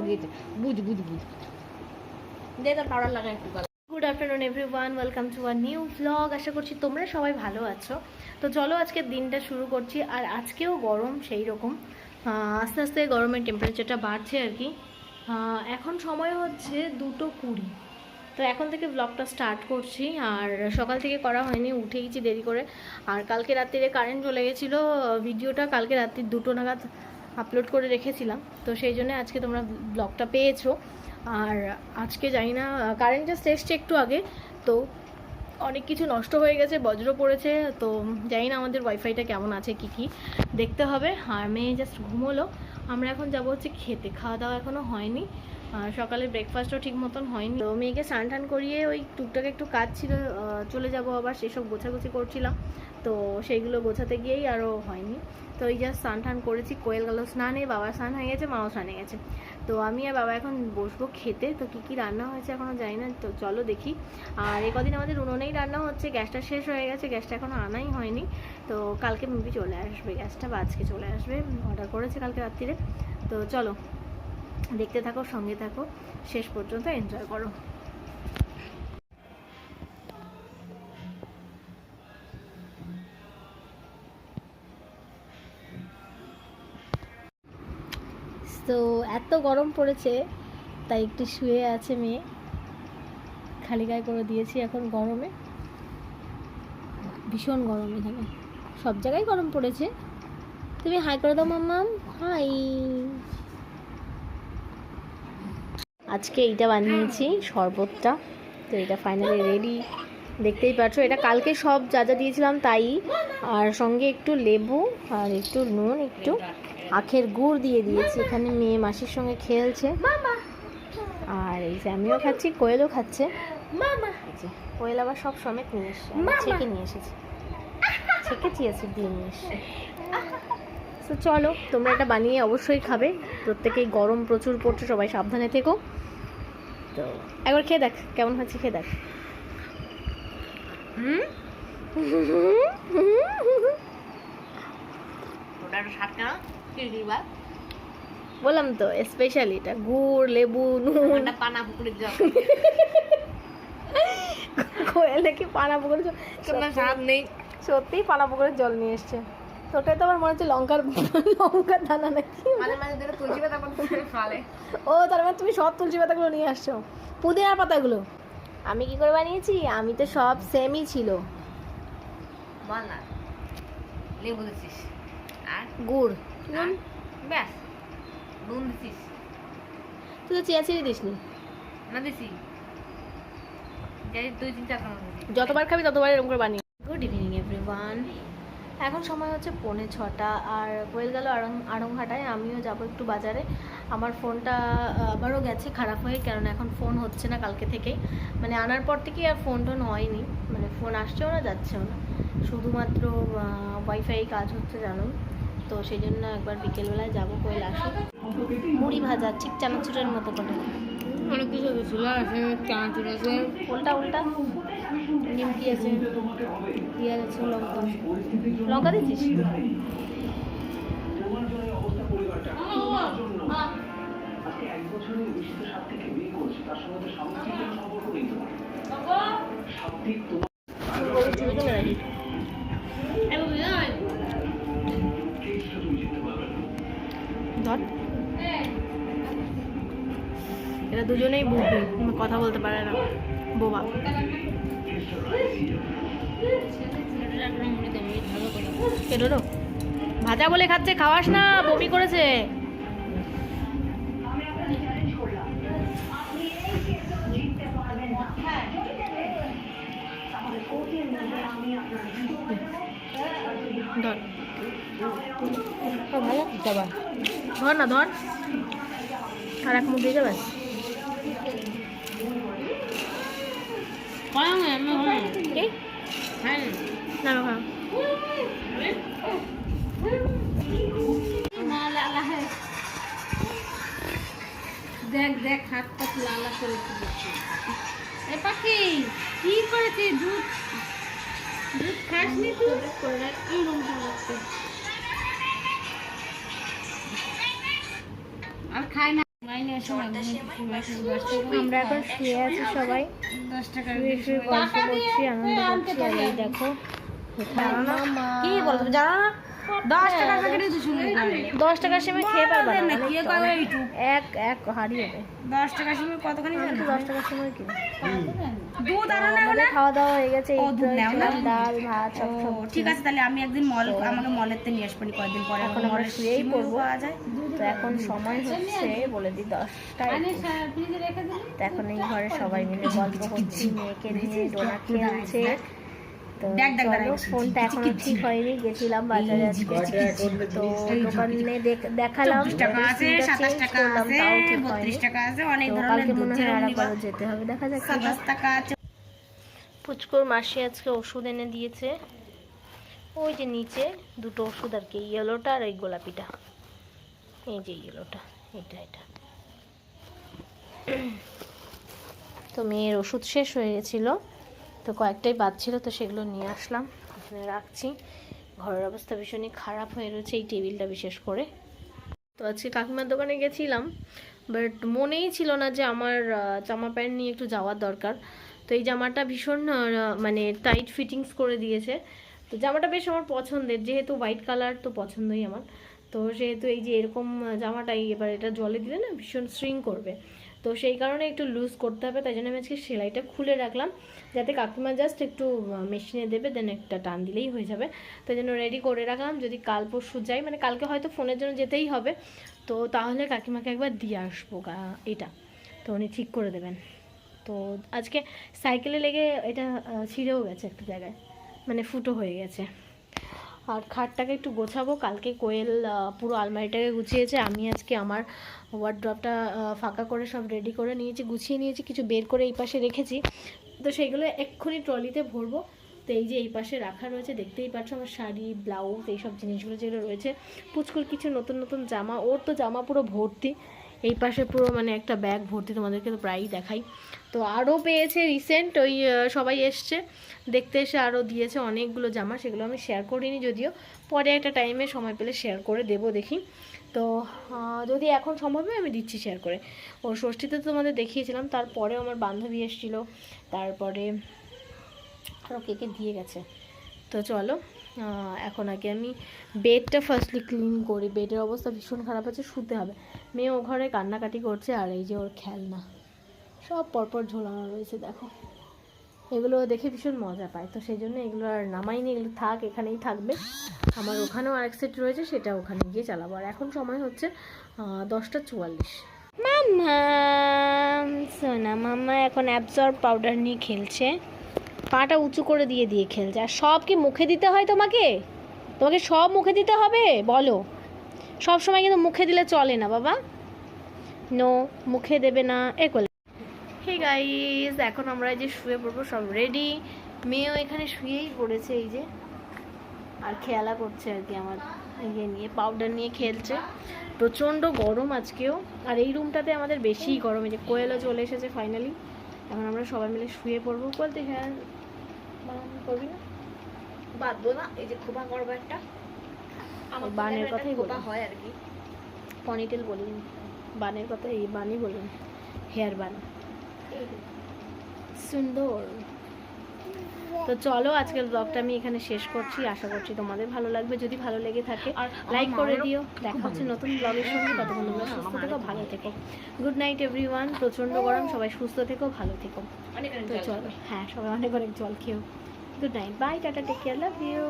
দিয়েছে বুঝ বুঝ বুঝ। দে তার পাউডার লাগা একটু good afternoon everyone welcome to our new vlog আশা করছি তোমরা সবাই ভালো আছো। তো চলো আজকের দিনটা শুরু করছি। আর আজকেও গরম সেই রকম। আস্তে আস্তে গরমের টেম্পারেচারটা বাড়ছে আর কি। আহ, এখন সময় হচ্ছে দুটো কুড়ি। তো এখন থেকে ব্লগটা স্টার্ট করছি। আর সকাল থেকে করা হয়নি উঠে গেছি দেরি করে। আর কালকে রাত্রিরে কারেন্ট চলে গেছিল ভিডিওটা কালকে রাত্রি দুটো নাগাদ আপলোড করে রেখেছিলাম। তো সেই জন্য আজকে তোমরা ব্লগটা পেয়েছ। আর আজকে জানি না কারেন্ট জাস্ট এসছে একটু আগে, তো অনেক কিছু নষ্ট হয়ে গেছে, বজ্র পড়েছে, তো জানি না আমাদের ওয়াইফাইটা কেমন আছে, কি কি দেখতে হবে। আর মেয়ে জাস্ট ঘুমোলো। আমরা এখন যাব হচ্ছে খেতে খাওয়া দাওয়া এখনও হয়নি। সকালে ব্রেকফাস্টও ঠিক মতন হয়নি। তো মেয়েকে স্নান টান করিয়ে ওই টুকটাক একটু কাজ ছিল চলে যাব আবার, সেসব গোছাগুছি করছিলাম। তো সেইগুলো গোছাতে গিয়েই আরও হয়নি। তো এই জাস্ট স্নান টান করেছি, কোয়েল গেল স্নানে, বাবা স্নান হয়ে গেছে, মাও স্নানে গেছে। তো আমি আর বাবা এখন বসবো খেতে, তো কী কী রান্না হয়েছে এখনও জানি না, তো চলো দেখি। আর এ কদিন আমাদের উনুনেই রান্না হচ্ছে, গ্যাসটা শেষ হয়ে গেছে, গ্যাসটা এখনও আনাই হয়নি। তো কালকে মেবি চলে আসবে, গ্যাসটা বা আজকে চলে আসবে অর্ডার করেছে কালকে রাত্রিরে। তো চলো। দেখতে থাকো, সঙ্গে থাকো। শেষ পর্যন্ত এনজয় করো। তো এত গরম পড়েছে, তাই একটু শুয়ে আছে মেয়ে। খালি গায়ে করে দিয়েছি এখন গরমে। ভীষণ গরম এখানে। সব জায়গায় গরম পড়েছে। তুমি হাই করে দাও, মাম্মাম। হাই আজকে এইটা বানিয়েছি শরবতটা। তো এটা ফাইনালি রেডি দেখতেই পাচ্ছ এটা কালকে সব যা যা দিয়েছিলাম তাই। আর সঙ্গে একটু লেবু আর একটু নুন একটু আখের গুড় দিয়ে দিয়েছি। এখানে মেয়ে মাসির সঙ্গে খেলছে। আর এই যে আমিও খাচ্ছি কোয়েলও খাচ্ছে। কোয়েল আবার সব সমেত নিয়ে এসছে। ছেঁকে নিয়ে এসেছি। ছেঁকে চিয়াসিড দিয়ে নিয়ে এসছে। তো চলো তোমরা এটা বানিয়ে অবশ্যই খাবে। প্রত্যেকেই গরম প্রচুর পড়ছে সবাই সাবধানে থেকো। তো একবার খেয়ে দেখ কেমন হচ্ছে খেয়ে দেখ। হুম? বললাম তো স্পেশালি এটা গুড় লেবু নুন। পানা পুকুরের জল। কোয়েল নাকি পানা পুকুরে জল। স্বাদ নেই। সত্যিই পানা পুকুরের জল নিয়ে এসছে। তো ওটাই তো আমার মনে হচ্ছে লঙ্কার লঙ্কার দানা নাকি? ও তার মানে তুমি সব তুলসী পাতাগুলো নিয়ে আসছো। পুদিনার পাতাগুলো? আমি কি করে বানিয়েছি? আমি তো সব সেমই ছিল। লেবু দিছিস আর? গুড়। আর? ব্যাস। নুন দিছিস তুই তো চিয়া সিডি দিসনি। না দিছি। যতবার খাবি ততবার এরকম করে বানিয়ে। Good evening everyone. এখন সময় হচ্ছে পৌনে ছটা। আর কোয়েল গেল আড়ং আড়ংঘাটায় আমিও যাব একটু বাজারে। আমার ফোনটা, আবারও গেছে খারাপ হয়ে কারণ এখন ফোন হচ্ছে না কালকে থেকেই। মানে আনার পর থেকেই আর ফোন টোন হয়নি। মানে ফোন আসছেও না, যাচ্ছেও না। শুধুমাত্র ওয়াইফাই কাজ হচ্ছে জানো তো সেই জন্য একবার বিকেলবেলায় যাব কোয়েল আসুক মুড়ি ভাজা, ঠিক চানাচুরের মতো করে। কিছু ছিল? আছে চানাচুর আছে। উল্টা উল্টা। নিমকি আছে। পেঁয়াজ আছে লঙ্কা। লঙ্কা দিচ্ছিস তুলে রাখি। এরা দুজনেই বুঝবে কথা বলতে পারে না, বোবা। ভাজা বলে খাচ্ছে, খাওয়াস না, বমি করেছে। ধর না, ধর। আর এক মুখ দিয়ে যাবে কয় আমি হয় কি হ্যাঁ না না খাও দেখ দেখ, হাত পাত লালা করে এ পাখি, কি করেছে দুধ? দুধ খাসনি তুই? আর খায় না। আমরা এখন শুয়ে আছি সবাই। শুয়ে শুয়ে করছি, আনন্দ করছি দেখো কি বলতো জানো না? দশ টাকা প্যাকেটে দুশো দশ টাকার সময় খেয়ে পারবে না কি এইটুক। এক এক হারিয়ে দেবে দশ টাকার সময় কতখানি দশ টাকার সময় কিনি। দুধ আনো না আমাদের খাওয়া দাওয়া হয়ে গেছে এই ও, দুধ নেও না? ডাল ভাত সব ঠিক আছে তাহলে আমি একদিন মল আমাকে মলের তে নিয়ে আসবেন কয়েকদিন পরে এখন আমরা শুয়েই পড়ব। তো এখন সময় হচ্ছে বলে দিই দশটায় তো এখন এই ঘরে সবাই মিলে গল্প করছি মেয়েকে নিয়ে ডোনা খেলছে তো দেখ, দেখ, চলো ফোনটা এখনও ঠিক হয়নি গেছিলাম বাজারে আজকে তো দোকানে দেখালাম চব্বিশ টাকা আছে সিমটা সাতাশ change টাকা করলাম, তাও ঠিক হয়নি। বত্রিশ টাকা আছে অনেক তো ধরনের কালকে মনে হয় আর নিবা। যেতে হবে দেখা যাক কি হয়। সাতাশ টাকা আছে পুচকুর মাসি আজকে ওষুধ এনে দিয়েছে। ওই যে নিচে দুটো ওষুধ আর কি ইয়েলোটা আর এই গোলাপিটা। এই যে ইয়েলোটা এটা এটা। তো মেয়ের ওষুধ শেষ হয়ে গেছিল। তো কয়েকটাই বাদ ছিল, তো সেগুলো নিয়ে আসলাম। এখানে রাখছি। ঘরের অবস্থা ভীষণই খারাপ হয়ে রয়েছে এই টেবিলটা বিশেষ করে। তো আজকে কাকিমার দোকানে গেছিলাম বাট মনেই ছিল না যে আমার জামা প্যান্ট নিয়ে একটু যাওয়ার দরকার। তো এই জামাটা ভীষণ মানে টাইট ফিটিংস করে দিয়েছে। তো জামাটা বেশ আমার পছন্দের, যেহেতু হোয়াইট কালার তো পছন্দই আমার। তো সেহেতু এই যে এরকম জামাটাই এবার এটা জলে দিলে না ভীষণ স্ট্রিং করবে। তো সেই কারণে একটু লুজ করতে হবে, তাই জন্য আমি আজকে সেলাইটা খুলে রাখলাম। যাতে কাকিমা জাস্ট একটু মেশিনে দেবে দেন একটা টান দিলেই হয়ে যাবে। তাই জন্য রেডি করে রাখলাম। যদি কাল পরশু যাই মানে কালকে হয়তো ফোনের জন্য যেতেই হবে। তো তাহলে কাকিমাকে একবার দিয়ে আসব এটা। তো উনি ঠিক করে দেবেন। তো আজকে সাইকেলে লেগে এটা ছিঁড়েও গেছে একটা জায়গায়। মানে ফুটো হয়ে গেছে। আর খাটটাকে একটু গোছাবো। কালকে কোয়েল পুরো আলমারিটাকে গুছিয়েছে। আমি আজকে আমার ওয়ার্ড্রপটা ফাঁকা করে সব রেডি করে নিয়েছি, গুছিয়ে নিয়েছি, কিছু বের করে এই পাশে রেখেছি। তো সেইগুলো এক্ষুনি ট্রলিতে ভরবো। তো এই যে এই পাশে রাখা রয়েছে, দেখতেই পাচ্ছ আমার শাড়ি ব্লাউজ এইসব জিনিসগুলো যেগুলো রয়েছে। পুচকুর কিছু নতুন নতুন জামা, ওর তো জামা পুরো ভর্তি। এই পাশে পুরো মানে একটা ব্যাগ ভর্তি তোমাদেরকে তো প্রায়ই দেখাই। তো আরও পেয়েছে রিসেন্ট ওই সবাই এসছে। দেখতে এসে আরও দিয়েছে অনেকগুলো জামা, সেগুলো আমি শেয়ার করিনি যদিও। পরে একটা টাইমে সময় পেলে শেয়ার করে দেবো দেখি। তো যদি এখন সম্ভব হয় আমি দিচ্ছি শেয়ার করে। ওর ষষ্ঠীতে তো তোমাদের দেখিয়েছিলাম তারপরে আমার বান্ধবী এসেছিল। তারপরে আরও কে কে দিয়ে গেছে। তো চলো। এখন আগে আমি বেডটা ফার্স্টলি ক্লিন করি। বেডের অবস্থা ভীষণ খারাপ আছে, শুতে হবে। মেয়ে ও ঘরে কান্নাকাটি করছে আর এই যে ওর খেলনা। সব পরপর ঝোলানো রয়েছে, দেখো। এগুলো দেখে ভীষণ মজা পায়। তো সেই জন্য এগুলো আর নামাইনি এগুলো থাক, এখানেই থাকবে। আমার ওখানেও আরেক সেট রয়েছে, সেটা ওখানে গিয়ে চালাবো। আর এখন সময় হচ্ছে দশটা চুয়াল্লিশ। মাম্মা সোনা মাম্মা এখন অ্যাবজর্ব পাউডার নিয়ে খেলছে। পাটা উঁচু করে দিয়ে দিয়ে খেলছে। আর সব কি মুখে দিতে হয় তোমাকে? তোমাকে সব মুখে দিতে হবে? বলো। সব সময় কিন্তু মুখে দিলে চলে না, বাবা। নো মুখে দেবে না, এ করলে। হে গাইজ এখন আমরা যে শুয়ে পড়ব, সব রেডি মেয়েও এখানে শুয়েই পড়েছে এই যে। আর খেলা করছে আর কি আমার ইয়ে নিয়ে পাউডার নিয়ে খেলছে। প্রচণ্ড গরম আজকেও। আর এই রুমটাতে আমাদের বেশিই গরম, এই যে কোয়েলও চলে এসেছে ফাইনালি এখন আমরা সবাই মিলে শুয়ে পড়ব। বলতে হ্যাঁ বানান করবি না? বাঁধবো না এই যে খোপা করব একটা। আমার বানের কথাই খোপা হয় আর কি। পনিটেল বলিনি বানের কথা এই বানই বলুন হেয়ার বান। সুন্দর। তো চলো আজকের ব্লগটা আমি এখানে শেষ করছি। আশা করছি তোমাদের ভালো লাগবে। যদি ভালো লেগে থাকে লাইক করে দিও। দেখা হচ্ছে নতুন ব্লগের সঙ্গে। ততক্ষণ তোমরা সুস্থ থেকো ভালো থেকো। গুড নাইট এভরিওয়ান প্রচণ্ড গরম সবাই সুস্থ থেকো ভালো থেকো। অনেক তো চলো হ্যাঁ সবাই অনেক অনেক জল খেয়েও। Good night bye tata take care love you